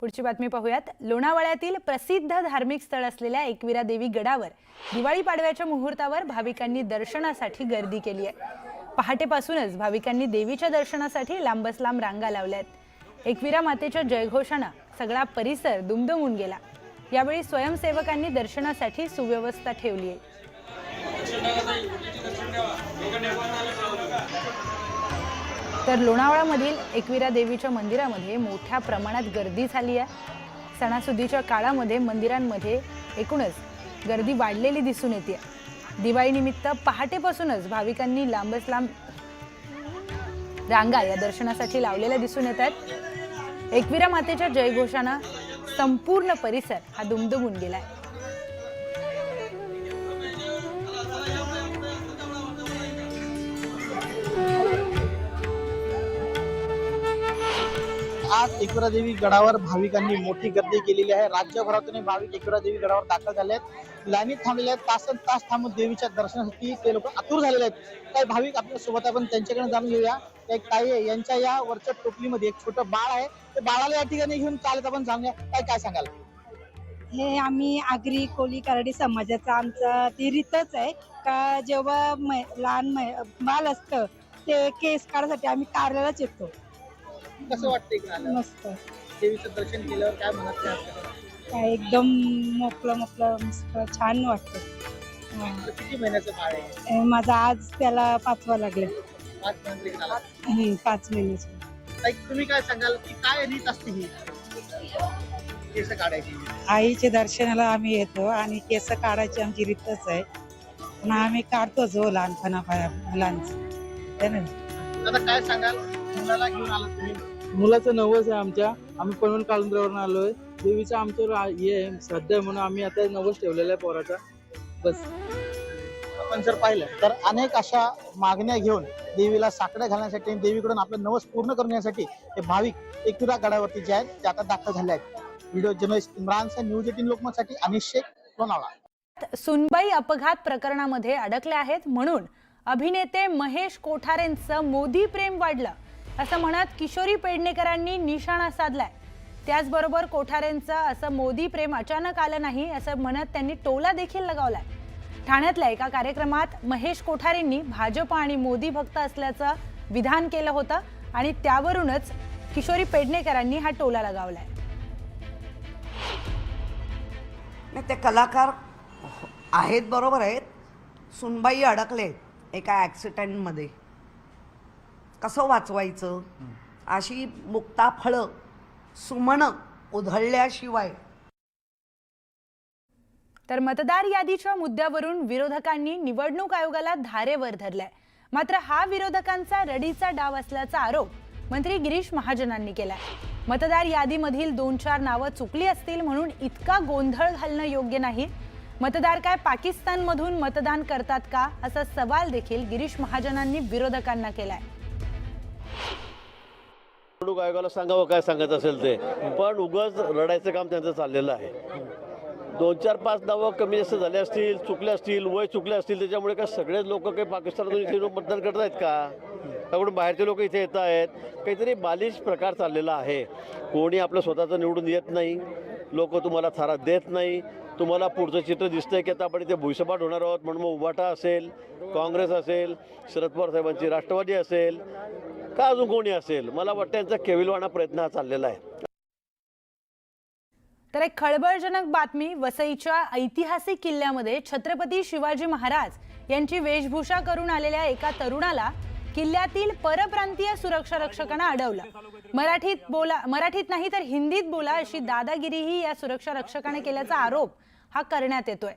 पुढची बातमी पाहूयात. लोणावळ्यातील प्रसिद्ध धार्मिक स्थळ असलेल्या एकविरा देवी गडावर दिवाळी पाडव्याच्या मुहूर्तावर भाविकांनी दर्शनासाठी गर्दी केली आहे. पहाटेपासूनच भाविकांनी देवीच्या दर्शनासाठी लांबच लांब रांगा लावल्यात एकविरा मातेच्या जयघोषानं सगळा परिसर दुमदुमून गेला. यावेळी स्वयंसेवकांनी दर्शनासाठी सुव्यवस्था ठेवली आहे. तर लोणावळामधील एकविरा देवीच्या मंदिरामध्ये मोठ्या प्रमाणात गर्दी झाली आहे. सणासुदीच्या काळामध्ये मंदिरांमध्ये एकूणच गर्दी वाढलेली दिसून येते. दिवाळीनिमित्त पहाटेपासूनच भाविकांनी लांबच लांब रांगा या दर्शनासाठी लावलेल्या दिसून येत आहेत. एकविरा मातेच्या जयघोषानं संपूर्ण परिसर हा दुमदुमून गेलाय. आज एकरादेवी गडावर भाविकांनी मोठी गर्दी केलेली आहे. राज्यभरातून भाविक एकुरादेवी गडावर दाखल झाले आहेत लाईनीत थांबलेले आहेत. तासन तास थांबून देवीच्या दर्शनासाठी ते लोक आतुर झालेले आहेत. काही भाविक आपल्यासोबत आपण त्यांच्याकडे जाणून घेऊया. काय आहे, यांच्या या वरच्या टोपलीमध्ये एक छोटं बाळ आहे. ते बाळाला या ठिकाणी घेऊन चालत आपण जाणूया काय काय सांगाल? हे आम्ही आगरी कोली कराडी समाजाचं आमचं ती रीतच आहे. का जेव्हा मै- लहान मै- बाल असतं ते केस काढायसाठी आम्ही कार्यालाच येतो. कसं वाटतं इकडे आल्यावर? मस्त देवीचं दर्शन केल्यावर काय आपल्याला? काय एकदम मोकळं मोकळं मस्त छान वाटतं हा. किती महिन्याचं बाळ आहे माझा आज त्याला पाचवा लागले पाच महिन्याचं इकडे आला. पाच महिन्याचे ताई, तुम्ही काय सांगाल की काय रीत असते ही केस काढायची आईच्या दर्शनाला आम्ही येतो आणि केस काढायची आमची रीतच आहे पण आम्ही काढतोच हो लहानपणा मुलांचं है ना? आता काय सांगाल मुलाला घेऊन आला तुम्ही? मुलाचं नवस आहे आमच्या. आम्ही पनवेल कालंद्रावरून आलोय. देवीचा आमच्यावर आ- हे आहे, श्रद्धा आहे म्हणून आम्ही आता नवस ठेवलेला आहे पोराचा. बस. आपण जर पाहिलं तर अनेक अशा मागण्या घेऊन देवीला साकडं घालण्यासाठी आणि देवीकडून आपलं नवस पूर्ण करण्यासाठी हे भाविक एकविरा गडावरती जे आहेत ते आता दाखल झाले आहेत. Video journalist Imran Khan news eighteen लोकमतसाठी Anish Shaikh Lonavala. सुनबाई अपघात प्रकरणामध्ये अडकले आहेत म्हणून अभिनेते महेश कोठारेंचं मोदी प्रेम वाढलं. असं म्हणत किशोरी पेडणेकरांनी निशाणा साधलाय. त्याचबरोबर कोठारेंचं असं मोदी प्रेम अचानक आलं नाही असं म्हणत त्यांनी टोला देखील लगावलाय. ठाण्यातल्या एका कार्यक्रमात महेश कोठारेंनी भाजप आणि मोदी भक्त असल्याचं विधान केलं होतं आणि त्यावरूनच किशोरी पेडणेकरांनी हा टोला लगावलाय. नाही ते कलाकार आहेत बरोबर आहेत. सुनबाई अडकले एका ॲक्सिडेंटमध्ये कसं वाचवायचं? अशी मुक्ता फळं सुमनं उधळल्याशिवाय. तर मतदार यादीच्या मुद्द्यावरून विरोधकांनी निवडणूक आयोगाला धारेवर धरलाय. मात्र हा विरोधकांचा रडीचा डाव असल्याचा आरोप मंत्री गिरीश महाजनांनी केलाय. मतदार यादीमधील दोन चार नावं चुकली असतील म्हणून इतका गोंधळ घालणं योग्य नाही. मतदार काय पाकिस्तानमधून मतदान करतात का? असा सवाल देखील गिरीश महाजनांनी विरोधकांना केलाय. निवडणूक आयोगाला सांगावं काय सांगत असेल ते. पण उगाच रडायचं काम त्यांचं चाललेलं आहे. दोन चार पाच नावं कमी जास्त झाले असतील चुकले असतील वय चुकले असतील त्याच्यामुळे काय सगळेच लोक काही पाकिस्तानातून इथे मतदान करत आहेत का? त्याकडून बाहेरचे लोक इथे येत आहेत. काहीतरी बालिश प्रकार चाललेला आहे. कोणी आपलं स्वतःचं निवडून येत नाही. लोक तुम्हाला थारा देत नाही. तुम्हाला पुढचं चित्र दिसतंय की आता आपण इथे भुईसपाट होणार आहोत म्हणून मग उभाटा असेल काँग्रेस असेल शरद पवार साहेबांची राष्ट्रवादी असेल. का अजून कोणी असेल? मला वाटतं यांचा केविलवाणा प्रयत्न हा चाललेला आहे. तर एक खळबळजनक बातमी वसईच्या ऐतिहासिक किल्ल्यामध्ये छत्रपती शिवाजी महाराज यांची वेशभूषा करून आलेल्या एका तरुणाला किल्ल्यातील परप्रांतीय सुरक्षा रक्षकांना अडवलं. मराठीत बोला मराठीत नाही तर हिंदीत बोला अशी दादागिरीही या सुरक्षा रक्षकाने केल्याचा आरोप हा करण्यात येतोय.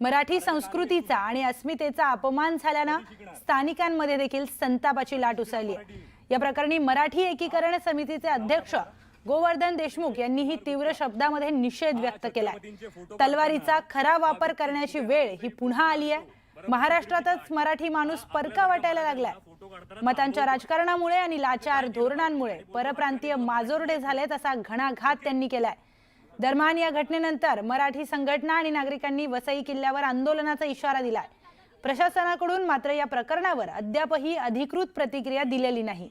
मराठी संस्कृतीचा आणि अस्मितेचा अपमान झाल्यानं स्थानिकांमध्ये देखील संतापाची लाट उसळली आहे. या प्रकरणी मराठी एकीकरण समितीचे अध्यक्ष गोवर्धन देशमुख यांनीही तीव्र शब्दामध्ये निषेध व्यक्त केलाय. तलवारीचा खरा वापर करण्याची वेळ ही पुन्हा आली आहे. महाराष्ट्रातच मराठी माणूस परका वाटायला लागलाय. मतांच्या राजकारणामुळे आणि लाचार धोरणांमुळे परप्रांतीय माजोरडे झालेत असा घणाघात त्यांनी केलाय. दरम्यान या घटनेनंतर मराठी संघटना आणि नागरिकांनी वसई किल्ल्यावर आंदोलनाचा इशारा दिलाय. प्रशासनाकडून मात्र या प्रकरणावर अद्यापही अधिकृत प्रतिक्रिया दिलेली नाही.